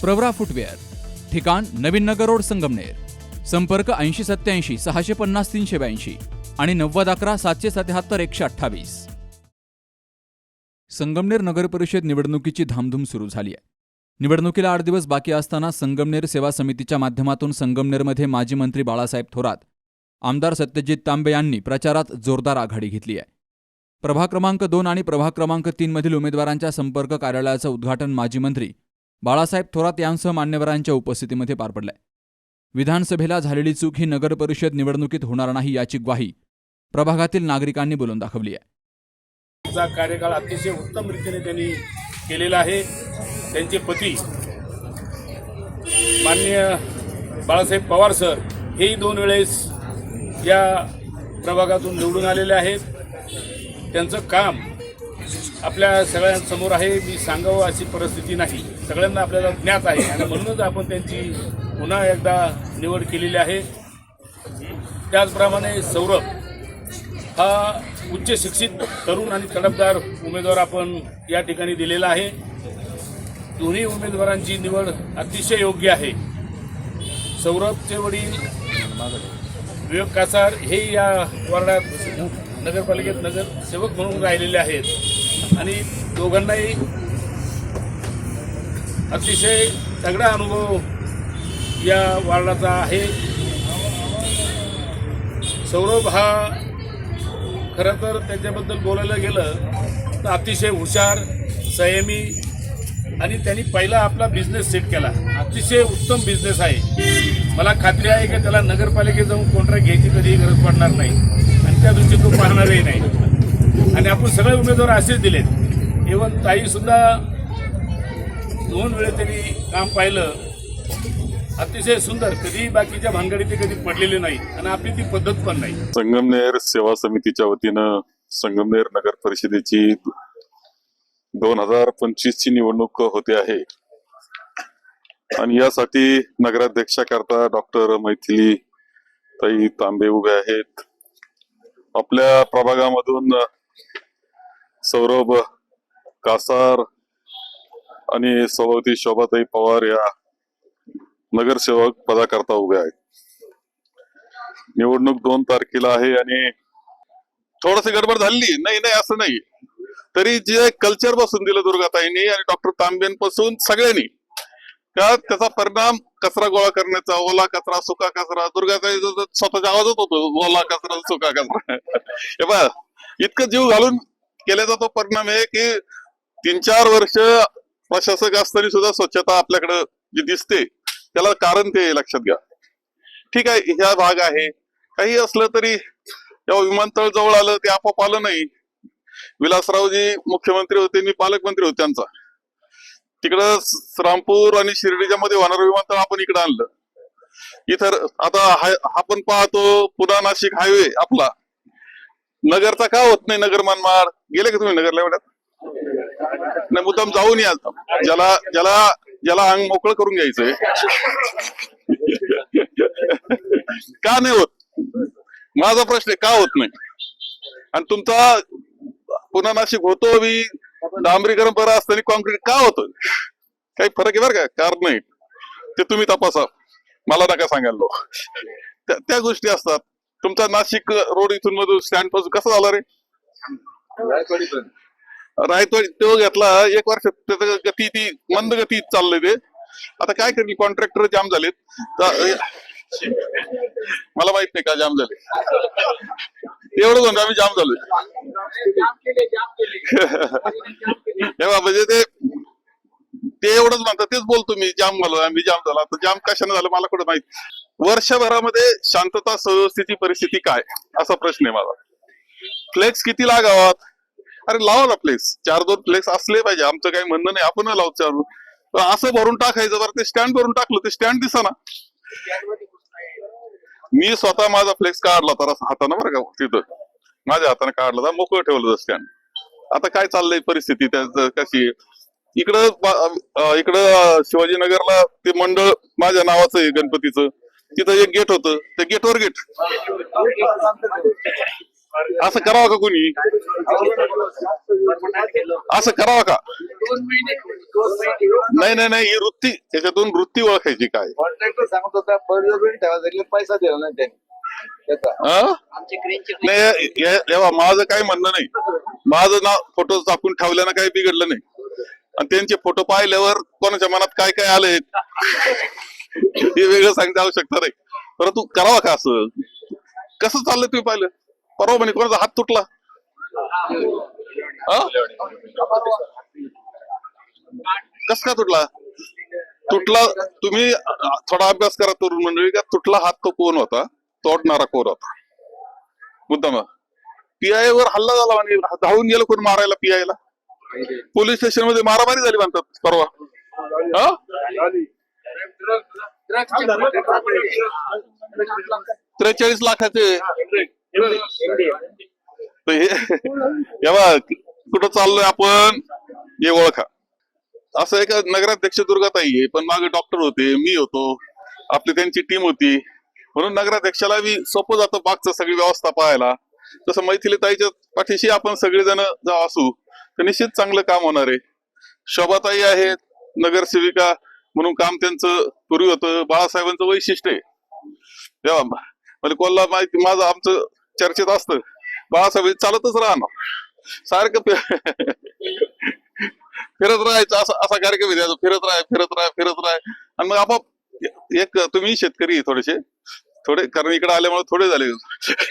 Pravara footwear ठिकाण नवीन Nagar road Sangamner संपर्क ऐंशी सत्याऐंशी सहाशे पन्नास तीनशे ब्याऐंशी आणि नव्वद अकरा सातशे सत्याहत्तर एकशे अठ्ठावीस. संगमनेर नगरपरिषद निवडणुकीची धामधूम सुरू झाली आहे. निवडणुकीला आठ दिवस बाकी असताना संगमनेर सेवा समितीच्या माध्यमातून संगमनेरमध्ये माजी मंत्री बाळासाहेब थोरात आमदार सत्यजित तांबे यांनी प्रचारात जोरदार आघाडी घेतली आहे. प्रभाग क्रमांक दोन आणि प्रभाग क्रमांक तीन मधील उमेदवारांच्या संपर्क कार्यालयाचं उद्घाटन माजी मंत्री बाळासाहेब थोरात यांसह मान्यवरांच्या उपस्थितीमध्ये पार पडलाय. विधानसभेला झालेली चूक ही नगरपरिषद निवडणुकीत होणार नाही याची ग्वाही प्रभागातील नागरिकांनी बोलून दाखवली आहे. कार्यकाळ अतिशय उत्तम रीतीने त्यांनी केलेला आहे. त्यांचे पती माननीय बाळासाहेब पवार सर हेही दोन वेळेस या प्रभागातून निवडून आलेले आहेत. त्यांचं काम आपल्या सगळ्यांसमोर आहे मी सांगावं अशी परिस्थिती नाही. सगळ्यांना आपल्याला ज्ञात आहे. आणि म्हणूनच आपण त्यांची पुन्हा एकदा निवड केलेली आहे. त्याचप्रमाणे सौरभ हा उच्च शिक्षित तरुण आणि तडफदार उमेदवार आपण या ठिकाणी दिलेला आहे. दोन्ही उमेदवारांची निवड अतिशय योग्य आहे. सौरभचे वडील विवेक कासार हे या वार्डात नगरपालिकेत नगरसेवक म्हणून राहिलेले आहेत. आणि दोघांनाही अतिशय तगडा अनुभव या वार्डाचा आहे. सौरभ हा खरं तर त्याच्याबद्दल बोलायला गेलं तर अतिशय हुशार संयमी आणि त्यांनी पहिला आपला बिझनेस सेट केला. अतिशय उत्तम बिझनेस आहे. मला खात्री आहे की त्याला नगरपालिकेत जाऊन कॉन्ट्रॅक्ट घ्यायची कधीही गरज पडणार नाही. आणि त्या दृष्टी तो पाहणारही नाही. आणि आपण सगळे उमेदवार असेच दिलेत. इव्हन ताईसुद्धा दोन वेळे त्यांनी काम पाहिलं. अतिशय सुंदर. कधी बाकीच्या भानगडीत ते कधी पडलेले नाही. आणि आपली ती पद्धत पण नाही. संगमनेर सेवा समितीच्या वतीनं संगमनेर नगर परिषदेची दोन हजार पंचवीस ची निवडणूक होते आहे. आणि यासाठी नगराध्यक्षाकरता डॉक्टर मैथिली ताई तांबे उभे आहेत. आपल्या प्रभागामधून सौरभ कासार आणि सभापती शोभाताई पवार या नगरसेवक पदाकरता उभे आहेत. निवडणूक दोन तारखेला आहे आणि थोडस गडबड झाली नाही नाही असं नाही. तरी जे कल्चर बसून दिलं दुर्गाताईंनी आणि डॉक्टर तांबेंपासून सगळ्यांनी का त्याचा परिणाम कचरा गोळा करण्याचा ओला कचरा सुका कचरा दुर्गाताई स्वतःच्या आवाजच होतो ओला कचरा सुका कचरा. हे बा इतकं जीव घालून केल्याचा तो परिणाम आहे की तीन चार वर्ष प्रशासक असताना सुद्धा स्वच्छता आपल्याकडे जी दिसते त्याला कारण ते लक्षात घ्या. ठीक आहे ह्या भाग आहे. काही असलं तरी जेव्हा विमानतळ जवळ आलं ते आपोआप आलं नाही. विलासरावजी मुख्यमंत्री होते मी पालकमंत्री होते त्यांचा. तिकडं रामपूर आणि शिर्डीच्या मध्ये होणारं विमानतळ आपण इकडे आणलं. इथं आता आपण पाहतो पुन्हा नाशिक हायवे आपला. नगरचा का होत नाही नगर मनमाड? गेले का तुम्ही नगरला एवढ्यात नाही मुद्दाम जाऊन या ज्याला ज्याला ज्याला अंग मोकळं करून घ्यायचंय. का नाही होत? माझा प्रश्न आहे का होत नाही? आणि तुमचा पुन्हा नाशिक होतो बी डांबरीकरण बरं असताना कॉन्क्रीट का होतं? काही फरक आहे बरं का? कारण नाही. ते तुम्ही तपासा. मला नका सांगायला लोक. त्या त्या गोष्टी असतात. तुमचा नाशिक रोड इथून मधून स्टँडपासून कसा झाला रे? रायतवाडी तो घेतला एक वर्ष त्याचं गती ती मंद गती चाललंय ते. आता काय करेल कॉन्ट्रॅक्टर जाम झालेत. मला माहीत नाही का जाम झाले. एवढं म्हणतो आम्ही जाम झालोय. हे बा, म्हणजे ते ते एवढंच म्हणतात तेच बोलतो मी जाम झालो आम्ही जाम झालो. आता जाम कशाने झालं मला कुठं माहीत? वर्षभरामध्ये शांतता सुव्यवस्थेची परिस्थिती काय? असा प्रश्न आहे माझा. फ्लेक्स किती लागावात? अरे लावा ना फ्लेक्स. चार दोन फ्लेक्स असले पाहिजे. आमचं काही म्हणणं नाही. आपण लावू चार. दोन. असं भरून टाकायचं बरं ते स्टँड भरून टाकलं ते स्टँड दिसा ना मी स्वतः माझा फ्लेक्स काढला तर हाताने बरं का तिथं. माझ्या हाताने काढला तर मोकळं ठेवलं स्टँड. आता काय चाललंय परिस्थिती? त्याच कशी इकडं इकडं शिवाजीनगरला ते मंडळ माझ्या नावाचं आहे गणपतीचं. तिथं एक गेट होतं. त्या गेटवर गेट. असं करावं का कोणी? असं करावं का? नाही नाही नाही ही वृत्ती त्याच्यातून वृत्ती ओळखायची काय? कॉन्ट्रॅक्टर सांगत होता ठेवायचा पैसा दिला नाही त्यांनी? माझं काही म्हणणं नाही. माझं नाव फोटो टाकून ठेवल्यानं काही बिघडलं नाही. आणि त्यांचे फोटो पाहिल्यावर कोणाच्या मनात काय काय आलंय? हे वेगळं सांगता आवश्यकता नाही. परंतु करावा का असं? कसं चाललंय तुम्ही पाहिलं? परवा म्हणे कोणाचा हात तुटला. कस का तुटला? तुटला तुम्ही थोडा अभ्यास करा तरुण मंडळी का तुटला हात तो कोण होता? तोडणारा कोण होता? मुद्दाम. पीआय वर हल्ला झाला आणि धावून गेलं कोण मारायला पीआय ला? पोलीस स्टेशनमध्ये मारामारी झाली म्हणतात परवा. हा? त्रेचाळीस लाखाचे. कुठं चाललोय आपण? हे ओळखा. असं एक नगराध्यक्ष दुर्गाताई आहे पण मागे डॉक्टर होते मी होतो. आपली त्यांची टीम होती. म्हणून नगराध्यक्षाला मी सोपं जातं बागचं सगळी व्यवस्था पाहायला. तसं मैथिली ताईच्या पाठीशी आपण सगळेजण जाऊ असू. तर निश्चित चांगलं काम होणार आहे. शोभाताई आहेत नगरसेविका म्हणून काम त्यांचं पूर्वी होतं. बाळासाहेबांचं वैशिष्ट्य आहे. तेव्हा म्हणजे कोल्हा माहिती माझं आमचं चर्चेत असतं. बाळासाहेब चालतच राहणार. सारखं फिरत राहायचं असा असा कार्यक्रम आहे फिरत राह फिरत राह फिरत राह. आणि मग आपोआप एक तुम्ही शेतकरी थोडेसे. थोडे कारण इकडे आल्यामुळे थोडे झाले.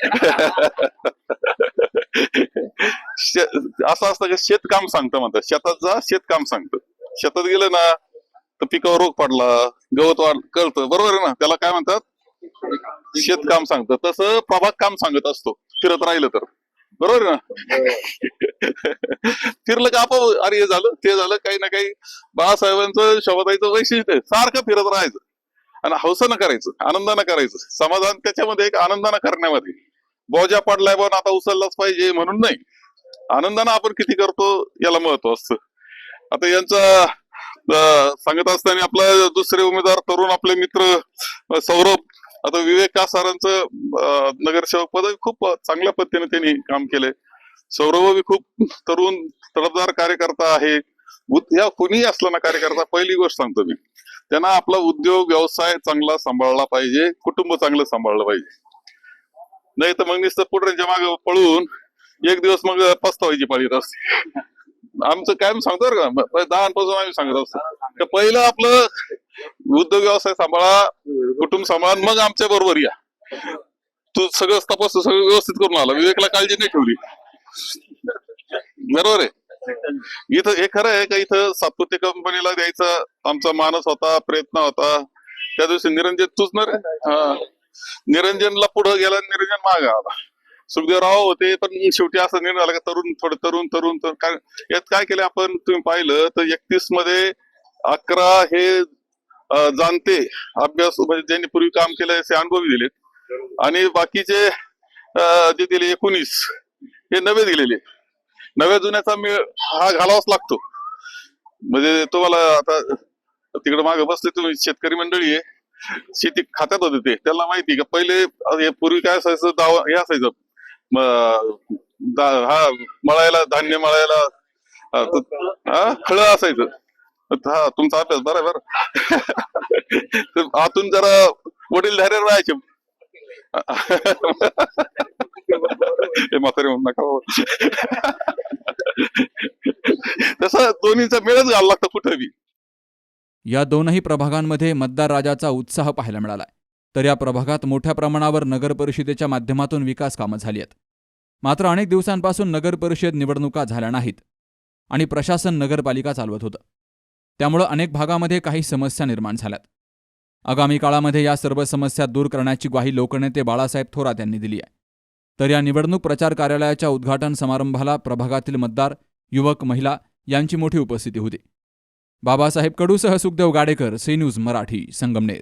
शे- असं असतं की शेतकाम सांगतं म्हणतात. शेतात जा शेतकाम सांगतं. शेतात गेलं ना तर पिकावर रोग पडला गवत वाढ कळतं बरोबर आहे ना? त्याला काय म्हणतात? शेतकाम सांगतं. तसं प्रभाग काम सांगत असतो. फिरत राहिलं तर. बरोबर ना? फिरलं का आपोआप? अरे हे झालं ते झालं काही ना काही बाळासाहेबांचं शोभाताईचं वैशिष्ट्य सारखं फिरत राहायचं. आणि हौसानं करायचं आनंदानं करायचं. समाधान त्याच्यामध्ये एक आनंदानं करण्यामध्ये. बोजा पडलाय पण आता उचललाच पाहिजे म्हणून नाही. आनंदानं आपण किती करतो याला महत्त्व असतं. आता यांचा सांगत असताना आपला दुसरे उमेदवार तरुण आपले मित्र सौरभ आता विवेक कासारांचं नगरसेवक पद खूप चांगल्या पद्धतीने त्यांनी काम केलंय. सौरभ खूप तरुण तडफदार कार्यकर्ता आहे. या कुणीही असला ना कार्यकर्ता पहिली गोष्ट सांगतो मी. त्यांना आपला उद्योग व्यवसाय चांगला सांभाळला पाहिजे कुटुंब चांगलं सांभाळलं पाहिजे. नाही तर मग नुसतं पुढे मागे पळून एक दिवस मग पस्तावायची पाळी येत असते आमचं काय सांगतो का. लहानपासून आम्ही सांगत असतो. पहिलं आपलं उद्योग व्यवसाय सांभाळा कुटुंब सांभाळा मग आमच्या बरोबर या. तू सगळं तपास सगळं व्यवस्थित करून आला. विवेकला काळजी नाही ठेवली. बरोबर आहे? इथं हे खरं आहे का इथं सातपुते कंपनीला द्यायचा आमचा मानस होता प्रयत्न होता. त्या दिवशी निरंजन तूच ना रे? हा. निरंजनला पुढे गेला निरंजन मागे आला. सुखदेवराव होते पण शेवटी असं निर्णय झाला का तरुण थोडं तरुण तरुण तर काय यात काय केलं आपण तुम्ही पाहिलं तर एकतीसमध्ये अकरा हे जाणते अभ्यास म्हणजे ज्यांनी पूर्वी काम केलं असे अनुभवी दिलेत आणि बाकीचे जे दिले एकोणीस हे नवे दिलेले. नव्या जुन्याचा मेळ हा घालावाच लागतो. म्हणजे तुम्हाला आता तिकडे मागे बसले तुम्ही शेतकरी मंडळी आहे. शेती खात्यात होते ते. त्याला माहिती का पहिले हे पूर्वी काय असायचं दावा हे असायचं. हा मळायला धान्य मळायला खळ असायचं. हा तुमचा अभ्यास बरं बरं आतून जरा वडील धारे राहायचे. हे म्हातारे म्हणून नका तसा दोन्हीचा मेळच घालला लागतो कुठं बी. या दोनही प्रभागांमध्ये मतदार राजाचा उत्साह पाहायला मिळालाय. तर या प्रभागात मोठ्या प्रमाणावर नगरपरिषदेच्या माध्यमातून विकास कामं झाली आहेत. मात्र अनेक दिवसांपासून नगरपरिषद निवडणुका झाल्या नाहीत आणि प्रशासन नगरपालिका चालवत होतं. त्यामुळं अनेक भागामध्ये काही समस्या निर्माण झाल्यात. आगामी काळामध्ये या सर्व समस्या दूर करण्याची ग्वाही लोकनेते बाळासाहेब थोरात यांनी दिली आहे. तर या निवडणूक प्रचार कार्यालयाच्या उद्घाटन समारंभाला प्रभागातील मतदार युवक महिला यांची मोठी उपस्थिती होती. Babasaheb कडूसह Sukhdev Gadekar C news Marathi Sangamner.